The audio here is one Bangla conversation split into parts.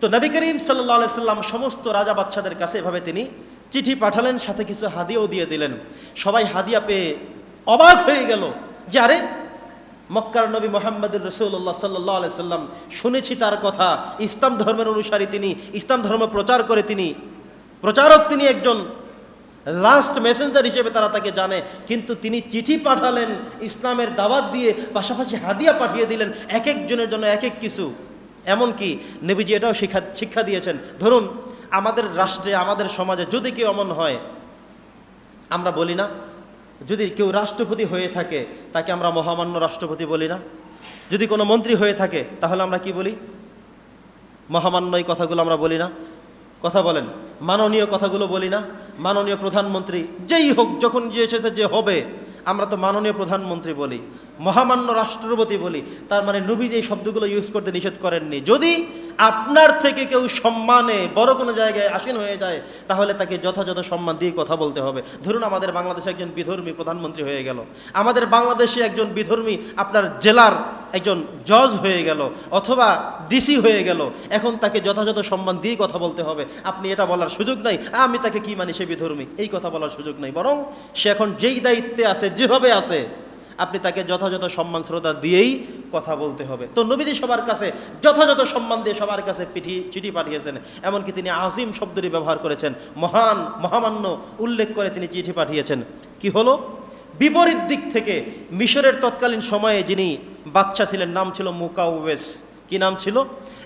তো নবী করিম সাল্লাহ সাল্লাম সমস্ত রাজা বাচ্চাদের কাছে এভাবে তিনি চিঠি পাঠালেন, সাথে কিছু হাদিয়াও দিয়ে দিলেন। সবাই হাদিয়া পেয়ে অবাক হয়ে গেল যে, আরে, মক্কার নবী মোহাম্মদুর রসুল্লাহ সাল্লাহ সাল্লাম, শুনেছি তার কথা। ইসলাম ধর্মের অনুসারী তিনি, ইসলাম ধর্ম প্রচার করে তিনি। প্রচারক তিনি একজন লাস্ট মেসেঞ্জার হিসেবে তারা তাকে জানে। কিন্তু তিনি চিঠি পাঠালেন, ইসলামের দাওয়াত দিয়ে পাশাপাশি হাদিয়া পাঠিয়ে দিলেন, এক একজনের জন্য এক এক কিছু। এমনকি নবীজি এটাও শিক্ষা শিক্ষা দিয়েছেন। ধরুন, আমাদের রাষ্ট্রে, আমাদের সমাজে যদি কেউ এমন হয়, আমরা বলি না, যদি কেউ রাষ্ট্রপতি হয়ে থাকে, তাকে আমরা মহামান্য রাষ্ট্রপতি বলি না। যদি কোনো মন্ত্রী হয়ে থাকে, তাহলে আমরা কি বলি? মহামান্য এই কথাগুলো আমরা বলি না। কথা বলেন, মাননীয় কথাগুলো বলি না। মাননীয় প্রধানমন্ত্রী যেই হোক, যখন যে এসেছে যে হবে, আমরা তো মাননীয় প্রধানমন্ত্রী বলি। মহামান্য রাষ্ট্রপতি বলি, তার মানে নবী এই শব্দগুলো ইউজ করতে নিষেধ করেননি। যদি আপনার থেকে কেউ সম্মানে বড় কোনো জায়গায় আসীন হয়ে যায়, তাহলে তাকে যথাযথ সম্মান দিয়ে কথা বলতে হবে। ধরুন আমাদের বাংলাদেশে একজন বিধর্মী প্রধানমন্ত্রী হয়ে গেল। আমাদের বাংলাদেশে একজন বিধর্মী আপনার জেলার একজন জজ হয়ে গেল, অথবা ডিসি হয়ে গেল। এখন তাকে যথাযথ সম্মান দিয়ে কথা বলতে হবে। আপনি এটা বলার সুযোগ নাই, আমি তাকে কি মানি সে বিধর্মী? এই কথা বলার সুযোগ নাই। বরং সে এখন যেই দায়িত্বে আছে, যেভাবে আছে আপনি তাকে যথাযথ সম্মান শ্রদ্ধা দিয়েই কথা বলতে হবে। তো নবীজি সবার কাছে যথাযথ সম্মান দিয়ে সবার কাছে পিঠি, চিঠি পাঠিয়েছেন। এমনকি তিনি আজিম শব্দটি ব্যবহার করেছেন। মহান, মহামান্য উল্লেখ করে তিনি চিঠি পাঠিয়েছেন। কি হলো? বিপরীত দিক থেকে মিশরের তৎকালীন সময়ে যিনি বাচ্চা ছিলেন, নাম ছিল মুকাউবেস কি নাম ছিল?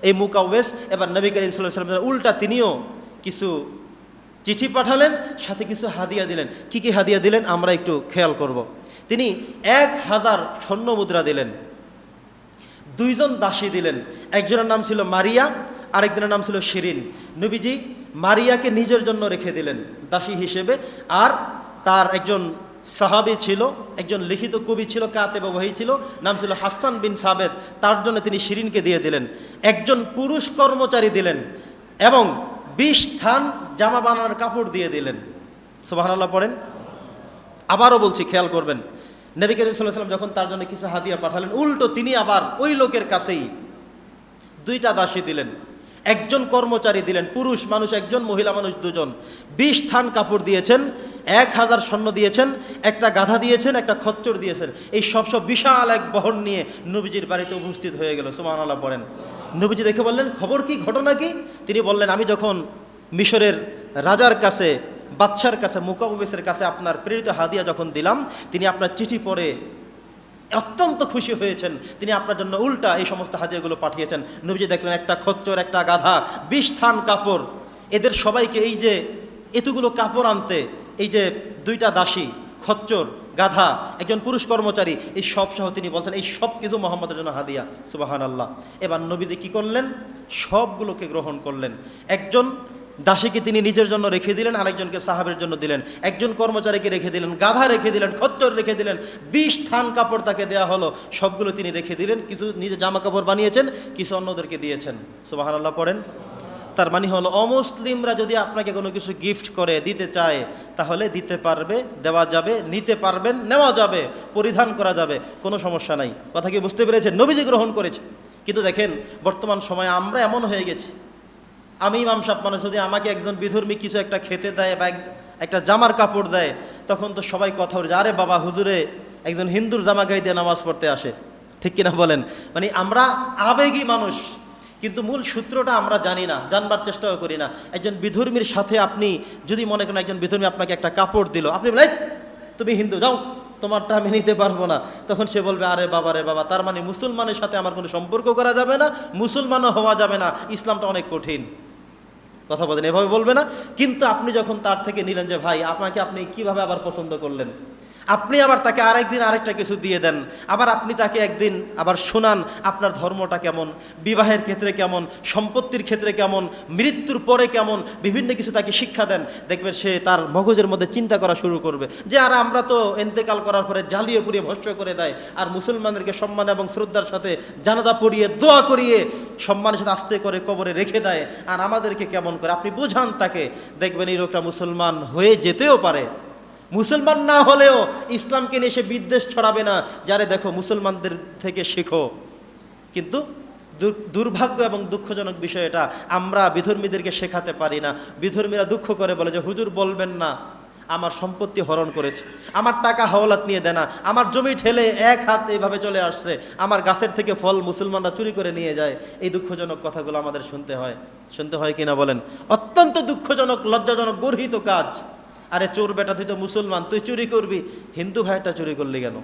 এই মুকাউবেস এবার নবী করিম সাল্লাহ উল্টা তিনিও কিছু চিঠি পাঠালেন, সাথে কিছু হাদিয়া দিলেন। কি কি হাদিয়া দিলেন? আমরা একটু খেয়াল করব। তিনি এক হাজার স্বর্ণ মুদ্রা দিলেন। দুইজন দাসী দিলেন। একজনের নাম ছিল মারিয়া, আরেকজনের নাম ছিল শিরিন। নবীজি মারিয়াকে নিজের জন্য রেখে দিলেন দাসী হিসেবে। আর তার একজন সাহাবি ছিল, একজন লিখিত কবি ছিল কাতে বহি ছিল, নাম ছিল হাসান বিন সাবেদ তার জন্য তিনি শিরিনকে দিয়ে দিলেন। একজন পুরুষ কর্মচারী দিলেন এবং বিশ থান জামা বানানোর কাপড় দিয়ে দিলেন। সুবাহান্লাহ পড়েন। আবারও বলছি, খেয়াল করবেন। নবী করিম সাল্লাম যখন তার জন্য কিছু হাদিয়া পাঠালেন, উল্টো তিনি আবার ওই লোকের কাছেই দুইটা দাসী দিলেন। একজন কর্মচারী দিলেন, পুরুষ মানুষ, একজন মহিলা মানুষ, দুজন। বিশ থান কাপড় দিয়েছেন, এক হাজার স্বর্ণ দিয়েছেন, একটা গাধা দিয়েছেন, একটা খচ্চর দিয়েছেন। এই সব সব বিশাল এক বহন নিয়ে নবীজির বাড়িতে উপস্থিত হয়ে গেল সুমান আল্লাহ পড়েন। নবীজি দেখে বললেন, খবর কি, ঘটনা কি? তিনি বললেন, আমি যখন মিশরের রাজার কাছে বাচ্চার কাছে, মুকাউবেসের কাছে আপনার প্রেরিত হাদিয়া যখন দিলাম, তিনি আপনার চিঠি পড়ে অত্যন্ত খুশি হয়েছেন। তিনি আপনার জন্য উল্টা এই সমস্ত হাদিয়াগুলো পাঠিয়েছেন। নবীজি দেখলেন, একটা খচ্চর, একটা গাধা, বিশ থান কাপড়। এদের সবাইকে এই যে এতগুলো কাপড় আনতে, এই যে দুইটা দাসী, খচ্চর, গাধা, একজন পুরুষ কর্মচারী, এই সব সহ তিনি বলছেন, এই সব কিছু মোহাম্মদের জন্য হাদিয়া। সুবাহান আল্লাহ এবার নবীজি কি করলেন? সবগুলোকে গ্রহণ করলেন। একজন দাসীকে তিনি নিজের জন্য রেখে দিলেন, আরেকজনকে সাহাবের জন্য দিলেন। একজন কর্মচারীকে রেখে দিলেন, গাধা রেখে দিলেন খচ্চর রেখে দিলেন। বিশ থান কাপড় তাকে দেওয়া হলো, সবগুলো তিনি রেখে দিলেন, কিছু নিজে জামা কাপড় বানিয়েছেন, কিছু অন্যদেরকে দিয়েছেন। সুবাহান আল্লাহ পড়েন। তার মানে হলো, অমুসলিমরা যদি আপনাকে কোনো কিছু গিফট করে, দিতে চায়, তাহলে দিতে পারবে, দেওয়া যাবে, নিতে পারবেন, নেওয়া যাবে, পরিধান করা যাবে, কোনো সমস্যা নাই। কথা কি বুঝতে পেরেছেন? নবীজি গ্রহণ করেছে। কিন্তু দেখেন, বর্তমান সময়ে আমরা এমন হয়ে গেছি। আমি ইমাম সাহেব মানুষ, যদি আমাকে একজন বিধর্মী কিছু একটা খেতে দেয় বা এক- একটা জামার কাপড় দেয়, তখন তো সবাই কথা বলছে আরে বাবা, হুজুরে, একজন হিন্দুর জামা গায়ে দিয়ে নামাজ পড়তে আসে। ঠিক কিনা বলেন? মানে আমরা আবেগী মানুষ, কিন্তু মূল সূত্রটা আমরা জানি না, জানবার চেষ্টাও করি না। একজন বিধর্মীর সাথে আপনি যদি মনে করেন একজন বিধর্মী আপনাকে একটা কাপড় দিল, আপনি বলেন তুমি হিন্দু, যাও, তোমারটা আমি নিতে পারব না। তখন সে বলবে, আরে বাবা রে বাবা, তার মানে মুসলমানের সাথে আমার কোনো সম্পর্ক করা যাবে না, মুসলমানও হওয়া যাবে না, ইসলামটা অনেক কঠিন। কথা বলেন, এভাবে বলবে না। কিন্তু আপনি যখন তার থেকে নিলেন যে, ভাই, আপনাকে আপনি কীভাবে আবার পছন্দ করলেন? আপনি আবার তাকে আরেকদিন আরেকটা কিছু দিয়ে দেন। আবার আপনি তাকে একদিন আবার শোনান আপনার ধর্মটা কেমন, বিবাহের ক্ষেত্রে কেমন, সম্পত্তির ক্ষেত্রে কেমন, মৃত্যুর পরে কেমন, বিভিন্ন কিছু তাকে শিক্ষা দেন। দেখবেন সে তার মগজের মধ্যে চিন্তা করা শুরু করবে যে, আর, আমরা তো এন্তেকাল করার পরে জ্বালিয়ে পুড়িয়ে ভস্য করে দেয়। আর মুসলমানদেরকে সম্মান এবং শ্রদ্ধার সাথে জানাজা পড়িয়ে, দোয়া করিয়ে সম্মানের সাথে আস্তে করে কবরে রেখে দেয়। আর আমাদেরকে কেমন করে, আপনি বোঝান তাকে। দেখবেন এই লোকটা মুসলমান হয়ে যেতেও পারে। মুসলমান না হলেও ইসলামকে নিয়ে সে বিদ্বেষ ছড়াবে না। যারে দেখো মুসলমানদের থেকে শেখো। কিন্তু দুর্ভাগ্য এবং দুঃখজনক বিষয় এটা, আমরা বিধর্মীদেরকে শেখাতে পারি না। বিধর্মীরা দুঃখ করে বলে যে, হুজুর, বলবেন না। আমার সম্পত্তি হরণ করেছে। আমার টাকা হাওলাত নিয়ে দেনা। আমার জমি ঠেলে এক হাত এইভাবে চলে আসছে। আমার গাছের থেকে ফল মুসলমানরা চুরি করে নিয়ে যায়। এই দুঃখজনক কথাগুলো আমাদের শুনতে হয়। শুনতে হয় কিনা বলেন? অত্যন্ত দুঃখজনক, লজ্জাজনক, গর্হিত কাজ। আরে চোর বেটা তুই তো মুসলমান তুই চুরি করবি। হিন্দু ভাইটা চুরি করলি কেন?